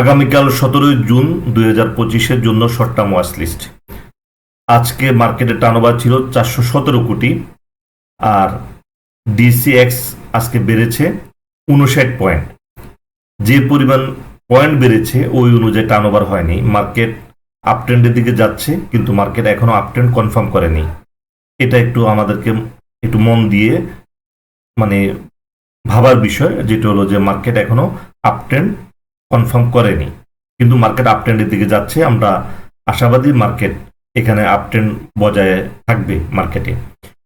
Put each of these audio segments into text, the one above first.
আগামীকাল সতেরোই জুন দুই হাজার পঁচিশের জন্য শর্ট টার্ম ওয়াচ লিস্ট। আজকে মার্কেটে টার্নওভার ছিল চারশো সতেরো কোটি আর ডিসিএক্স আজকে বেড়েছে উনষাট পয়েন্ট। যে পরিমাণ পয়েন্ট বেড়েছে ওই অনুযায়ী টার্নওভার হয়নি। মার্কেট আপট্রেন্ডের দিকে যাচ্ছে, কিন্তু মার্কেট এখনও আপট্রেন্ড কনফার্ম করেনি। এটা একটু আমাদেরকে একটু মন দিয়ে মানে ভাবার বিষয়, যেটা হলো যে মার্কেট এখনও আপট্রেন্ড কনফার্ম করেনি। কিন্তু মার্কেট আপট্রেন্ডের দিকে যাচ্ছে, আমরা আশাবাদী মার্কেট এখানে আপট্রেন্ড বজায় থাকবে মার্কেটে।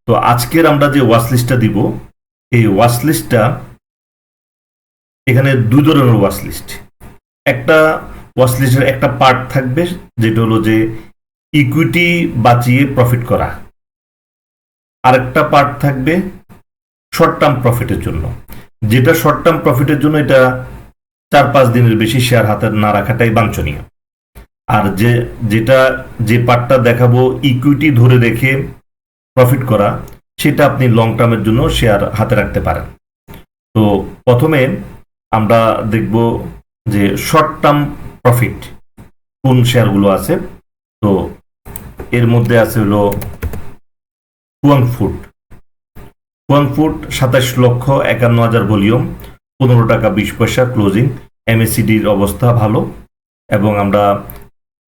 তো আজকের আমরা যে ওয়াচ লিস্টটা দিব, এই ওয়াচ লিস্টটা এখানে দুই ধরনের ওয়াচ লিস্ট একটা ওয়াচ লিস্টের একটা পার্ট থাকবে, যেটা হলো যে ইকুইটি বাঁচিয়ে প্রফিট করা। আরেকটা পার্ট থাকবে শর্ট টার্ম প্রফিটের জন্য। যেটা শর্ট টার্ম প্রফিটের জন্য এটা চার পাঁচ দিনের বেশি শেয়ার হাতে না রাখাটাই বাঞ্ছনীয়। আর যে, যেটা, যে পার্টটা দেখাবো ইকুইটি ধরে রেখে প্রফিট করা, সেটা আপনি লং টার্মের জন্য শেয়ার হাতে রাখতে পারেন। তো প্রথমে আমরা দেখব যে শর্ট টার্ম প্রফিট কোন শেয়ারগুলো আছে। তো এর মধ্যে আছে হলো কুয়াং ফুড কুয়াং ফুড সাতাশ লক্ষ একান্ন হাজার ভলিউম। পনেরো টাকা বিশ পয়সা ক্লোজিং এমএসিডির অবস্থা ভালো এবং আমরা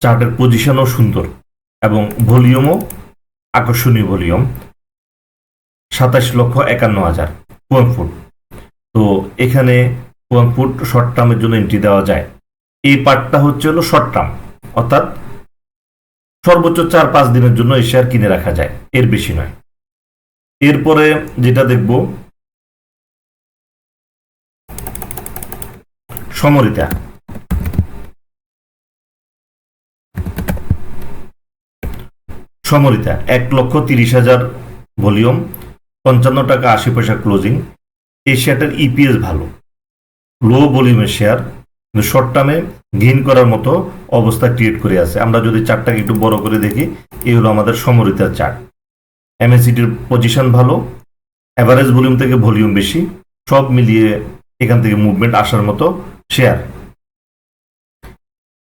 চার্টের পজিশনও সুন্দর এবং ভলিউমও আকর্ষণীয় ভলিউম। সাতাশ লক্ষ একান্ন হাজার কুয়াং ফুড তো এখানে কুয়াং ফুড শর্ট টার্মের জন্য এন্ট্রি দেওয়া যায়। এই পার্টটা হচ্ছে হলো শর্ট টার্ম অর্থাৎ সর্বোচ্চ চার পাঁচ দিনের জন্য এই শেয়ার কিনে রাখা যায়, এর বেশি নয়। এরপরে যেটা দেখব সমরিতা সমরিতা এক লক্ষ তিরিশ হাজার ভলিউম, পঞ্চান্ন টাকা আশি পয়সা ক্লোজিং। এই শেয়ারটার ইপিএস ভালো। লো ভলিউমের শেয়ার শর্ট টার্মে গেইন করার মতো অবস্থা ক্রিয়েট করে আছে। আমরা যদি চারটাকে একটু বড় করে দেখি, এই হলো আমাদের সমরিতার চার্ট এমএসিটির পজিশন ভালো অ্যাভারেজ ভলিউম থেকে ভলিউম বেশি, সব মিলিয়ে এখান থেকে মুভমেন্ট আসার মতো শেয়ার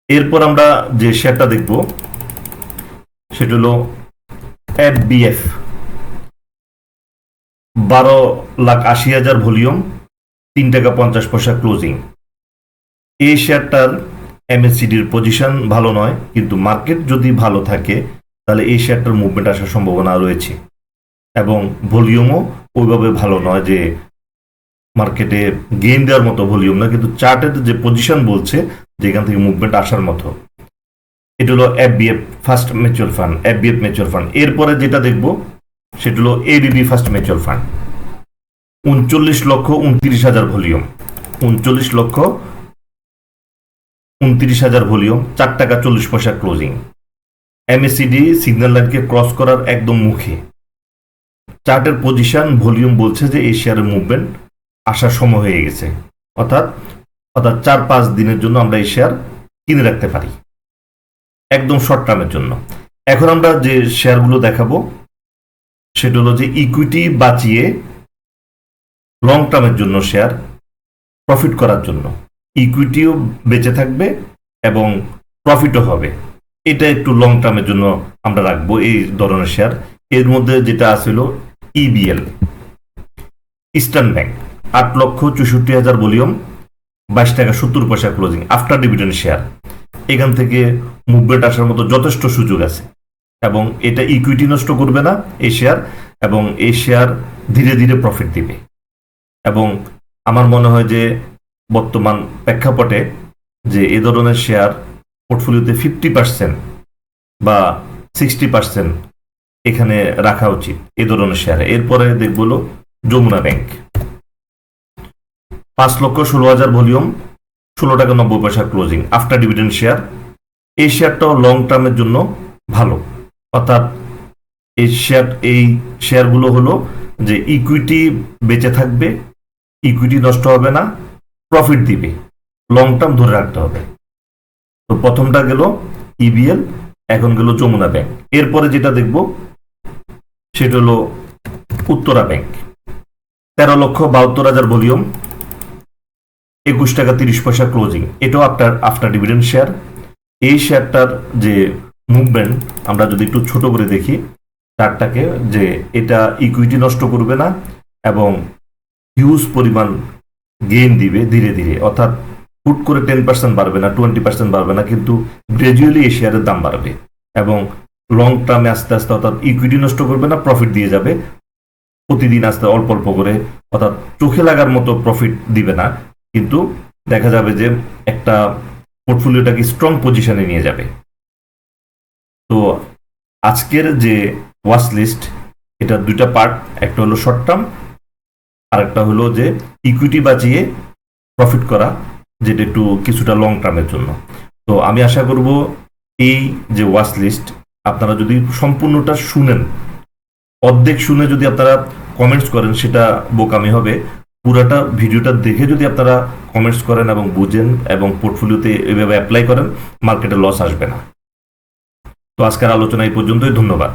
এরপর আমরা যে শেয়ারটা দেখব, সেটা হলো এফবিএফ বারো লাখ আশি হাজার ভলিউম, তিন টাকা পঞ্চাশ পয়সা ক্লোজিং এই শেয়ারটার এমএসসিডির পজিশন ভালো নয়, কিন্তু মার্কেট যদি ভালো থাকে, তাহলে এই শেয়ারটার মুভমেন্ট আসার সম্ভাবনা রয়েছে। এবং ভলিউমও ওইভাবে ভালো নয় যে মার্কেটে গেইন দেওয়ার মতো ভলিউম না, কিন্তু চার্টের যে পজিশন বলছে যে এখান থেকে মুভমেন্ট আসার মতো। এটা হলো FBF first mutual fund FBF mutual fund এরপরে যেটা দেখব, সেটা হলো এবিবি ফার্স্ট মিউচুয়াল ফান্ড উনচল্লিশ লক্ষ উনত্রিশ হাজার ভলিউম উনচল্লিশ লক্ষ উনত্রিশ হাজার ভলিউম চার টাকা চল্লিশ পয়সা ক্লোজিং এমএসিডি সিগন্যাল লাইনকে ক্রস করার একদম মুখে। চার্টের পজিশন ভলিউম বলছে যে এই শেয়ারের মুভমেন্ট আসার সময় হয়ে গেছে। অর্থাৎ অর্থাৎ চার পাঁচ দিনের জন্য আমরা এই শেয়ার কিনে রাখতে পারি। একদম শর্ট টার্মের জন্য। এখন আমরা যে শেয়ারগুলো দেখাবো, সেটা হলো যে ইকুইটি বাঁচিয়ে লং টার্মের জন্য শেয়ার প্রফিট করার জন্য। ইকুইটিও বেঁচে থাকবে এবং প্রফিটও হবে। এটা একটু লং টার্মের জন্য আমরা রাখব এই ধরনের শেয়ার এর মধ্যে যেটা আছিল ইবিএল ইস্টার্ন ব্যাংক আট লক্ষ চৌষট্টি হাজার ভলিউম, বাইশ টাকা সত্তর পয়সা ক্লোজিং আফটার ডিভিডেন্ড শেয়ার এখান থেকে মুভমেন্ট আসার মতো যথেষ্ট সুযোগ আছে। এবং এটা ইকুইটি নষ্ট করবে না এই শেয়ার এবং এই শেয়ার ধীরে ধীরে প্রফিট দিবে। এবং আমার মনে হয় যে বর্তমান প্রেক্ষাপটে যে এ ধরনের শেয়ার পোর্টফোলিওতে ফিফটি পার্সেন্ট বা সিক্সটি পার্সেন্ট এখানে রাখা উচিত এ ধরনের শেয়ার এরপরে দেখব যমুনা ব্যাংক পাঁচ লক্ষ ষোলো হাজার ভলিউম, ষোলো টাকা নব্বই পয়সা ক্লোজিং, আফটার ডিভিডেন্ড শেয়ার এই শেয়ারটাও লং টার্মের জন্য ভালো। অর্থাৎ এই শেয়ার এই শেয়ারগুলো হলো যে ইকুইটি বেঁচে থাকবে ইকুইটি নষ্ট হবে না প্রফিট দিবে। লং টার্ম ধরে রাখতে হবে। তো প্রথমটা গেল ইবিএল এখন গেল যমুনা ব্যাংক এরপরে যেটা দেখব, সেটা হলো উত্তরা ব্যাংক তেরো লক্ষ বাহাত্তর হাজার ভলিউম একুশ টাকা তিরিশ পয়সা ক্লোজিং এটাও আপনার আফটার ডিভিডেন্ড শেয়ার এই শেয়ারটার যে মুভমেন্ট আমরা যদি একটু ছোট করে দেখি চারটাকে যে এটা ইকুইটি নষ্ট করবে না এবং হিউজ পরিমাণ গেইন দিবে ধীরে ধীরে। অর্থাৎ হুট করে টেন পার্সেন্ট বাড়বে না টোয়েন্টি পার্সেন্ট বাড়বে না, কিন্তু গ্রাজুয়ালি এই শেয়ারের দাম বাড়বে এবং লং টার্মে আস্তে আস্তে অর্থাৎ ইকুইটি নষ্ট করবে না প্রফিট দিয়ে যাবে। প্রতিদিন আস্তে অল্প অল্প করে, অর্থাৎ চোখে লাগার মতো প্রফিট দিবে না। কিন্তু দেখা যাবে যে একটা পোর্টফোলিওটাকে স্ট্রং পজিশনে নিয়ে যাবে। তো আজকের যে ওয়াচ লিস্ট এটা দুইটা পার্ট একটা হলো শর্ট টার্ম আর একটা হলো যে ইকুইটি বাঁচিয়ে প্রফিট করা, যেটা একটু কিছুটা লং টার্মের জন্য। তো আমি আশা করব এই যে ওয়াচ লিস্ট আপনারা যদি সম্পূর্ণটা শুনেন, অর্ধেক শুনে যদি আপনারা কমেন্টস করেন, সেটা বোকামি হবে। পুরাটা ভিডিওটা দেখে যদি আপনারা কমেন্টস করেন এবং বুঝেন এবং পোর্টফোলিওতে এভাবে অ্যাপ্লাই করেন মার্কেটে লস আসবে না। তো আজকের আলোচনা এই পর্যন্তই, ধন্যবাদ।